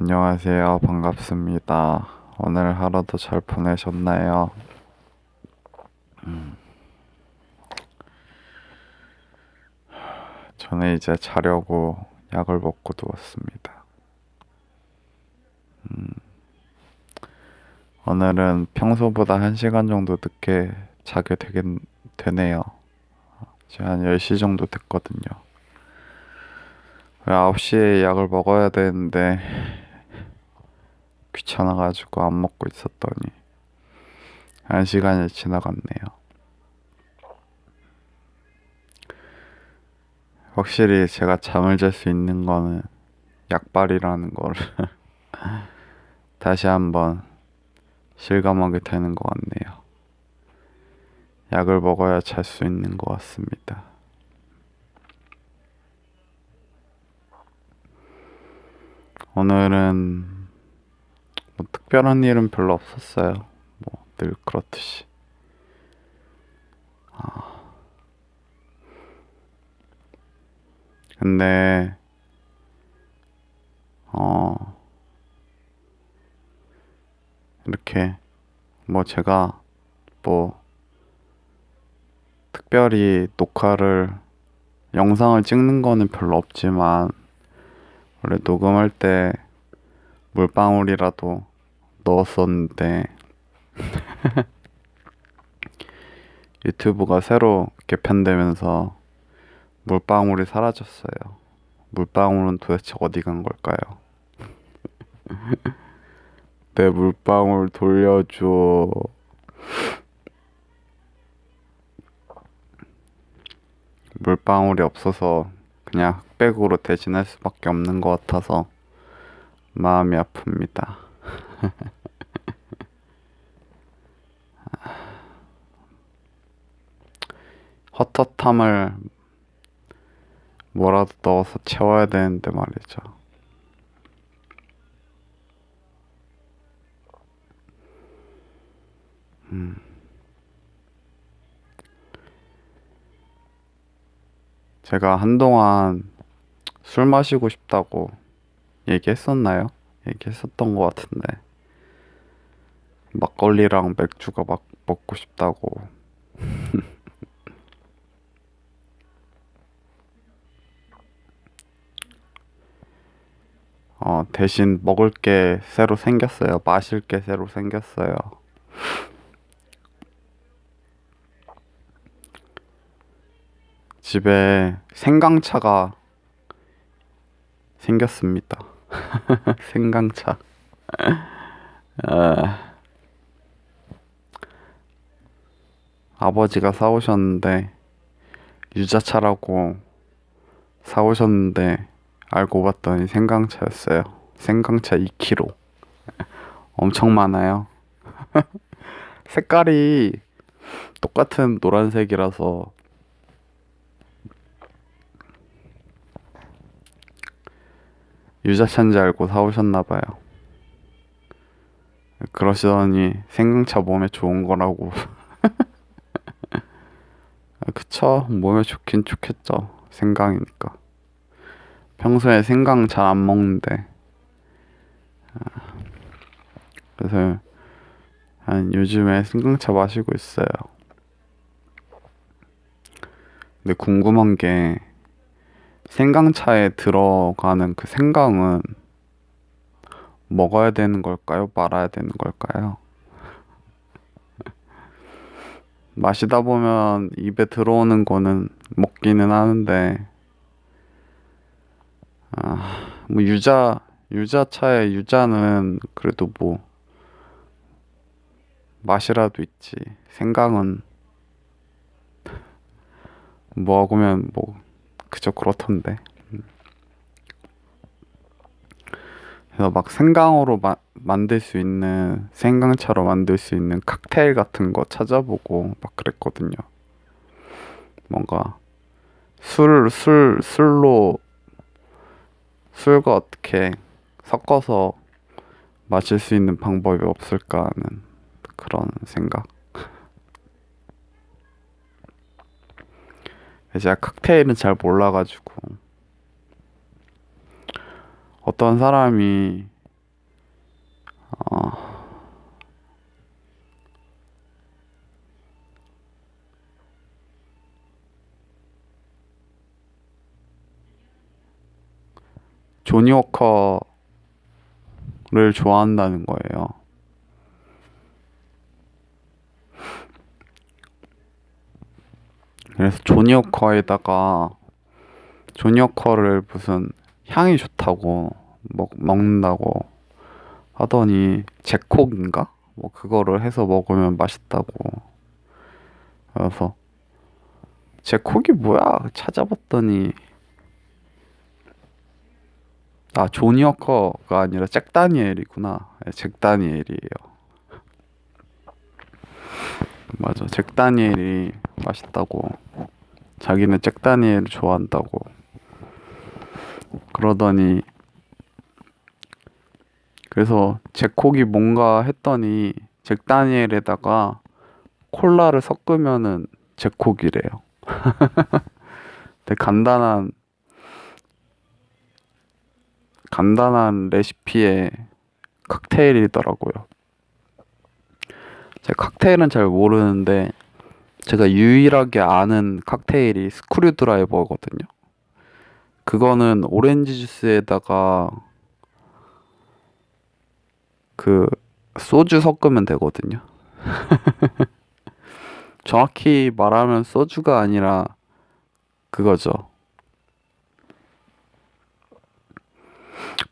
안녕하세요. 반갑습니다. 오늘 하루도 잘 보내셨나요? 음. 저는 이제 자려고 약을 먹고 누웠습니다. 음. 오늘은 평소보다 1시간 정도 늦게 자게 되겠, 되네요. 이제 한 10시 정도 됐거든요. 9시에 약을 먹어야 되는데 귀찮아가지고 안 먹고 있었더니 한 시간이 지나갔네요. 확실히 제가 잠을 잘 수 있는 거는 약발이라는 거를 다시 한번 실감하게 되는 것 같네요. 약을 먹어야 잘 수 있는 것 같습니다. 오늘은 뭐 특별한 일은 별로 없었어요. 뭐 늘 그렇듯이. 아. 근데 어 이렇게 뭐 제가 뭐 특별히 녹화를 영상을 찍는 거는 별로 없지만 원래 녹음할 때 물방울이라도 넣었었는데 유튜브가 새로 개편되면서 물방울이 사라졌어요. 물방울은 도대체 어디 간 걸까요? 내 물방울 돌려줘. 물방울이 없어서 그냥 흑백으로 대신할 수밖에 없는 것 같아서 마음이 아픕니다. 헛헛함을 뭐라도 넣어서 채워야 되는데 말이죠. 음. 제가 한동안 술 마시고 싶다고 얘기했었나요? 얘기했었던 것 같은데. 막걸리랑 맥주가 막 먹고 싶다고. 어, 대신 먹을 게 새로 생겼어요. 마실 게 새로 생겼어요. 집에 생강차가 생겼습니다. 생강차. 아, 아버지가 사오셨는데 유자차라고 사오셨는데 알고 봤더니 생강차였어요. 생강차 2kg. 엄청 많아요. 색깔이 똑같은 노란색이라서 유자차인지 알고 사오셨나 봐요. 그러시더니 생강차 몸에 좋은 거라고. 그쵸? 몸에 좋긴 좋겠죠. 생강이니까. 평소에 생강 잘 안 먹는데. 그래서 한 요즘에 생강차 마시고 있어요. 근데 궁금한 게 생강차에 들어가는 그 생강은 먹어야 되는 걸까요? 말아야 되는 걸까요? 마시다 보면 입에 들어오는 거는 먹기는 하는데, 아, 뭐 유자, 유자차에 유자는 그래도 뭐 맛이라도 있지. 생강은 먹으면 뭐 그저 그렇던데. 그래서 막 생강으로 마, 만들 수 있는 생강차로 만들 수 있는 칵테일 같은 거 찾아보고 막 그랬거든요. 뭔가 술, 술, 술로 술과 어떻게 섞어서 마실 수 있는 방법이 없을까 하는 그런 생각. 제가 칵테일은 잘 몰라가지고 어떤 사람이 어 조니 워커를 좋아한다는 거예요. 그래서 조니 워커에다가 조니 워커를 무슨 향이 좋다고 먹, 먹는다고 하더니 제콕인가? 뭐 그거를 해서 먹으면 맛있다고. 그래서 제콕이 뭐야? 찾아봤더니 아 조니 워커가 아니라 잭 다니엘이구나. 네, 잭 다니엘이에요 맞아 잭 다니엘이 맛있다고 자기는 잭 다니엘을 좋아한다고 그러더니 그래서 제콕이 뭔가 했더니 잭 다니엘에다가 콜라를 섞으면은 제콕이래요. 되게 간단한 간단한 레시피의 칵테일이더라고요. 제가 칵테일은 잘 모르는데 제가 유일하게 아는 칵테일이 스크류 드라이버거든요. 그거는 오렌지 주스에다가 그 소주 섞으면 되거든요. 정확히 말하면 소주가 아니라 그거죠.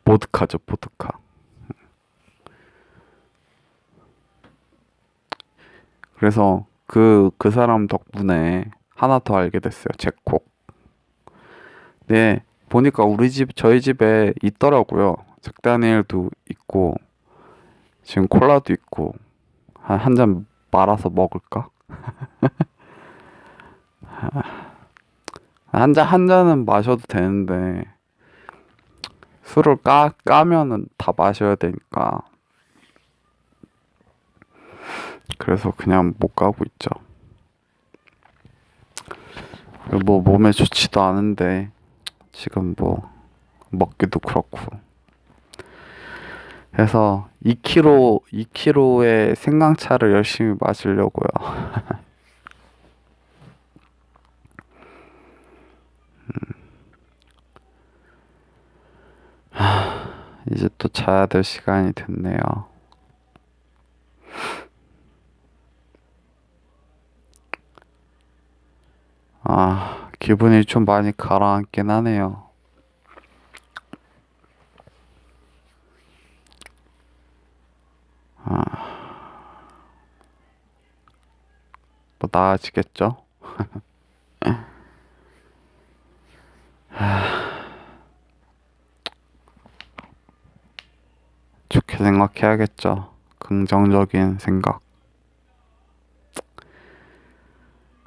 보드카죠, 보드카. 그래서 그, 그 사람 덕분에 하나 더 알게 됐어요. 제콕. 네, 보니까 우리 집, 저희 집에 있더라고요. 잭다니엘도 있고, 지금 콜라도 있고, 한, 한 잔 말아서 먹을까? 한 잔, 한 잔은 마셔도 되는데, 술을 까, 까면은 다 마셔야 되니까. 그래서 그냥 못 가고 있죠. 뭐 몸에 좋지도 않은데, 지금 뭐, 먹기도 그렇고. 그래서 2kg, 2kg의 생강차를 열심히 마시려고요. 이제 또 자야 될 시간이 됐네요. 아, 기분이 좀 많이 가라앉긴 하네요. 아, 뭐 나아지겠죠? 좋게 생각해야겠죠. 긍정적인 생각.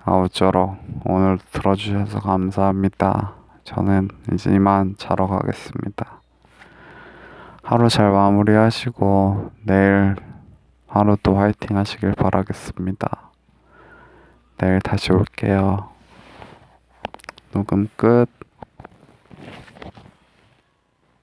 아무쪼록 오늘 들어주셔서 감사합니다. 저는 이제 이만 자러 가겠습니다. 하루 잘 마무리하시고 내일 하루도 화이팅 하시길 바라겠습니다. 내일 다시 올게요. 녹음 끝.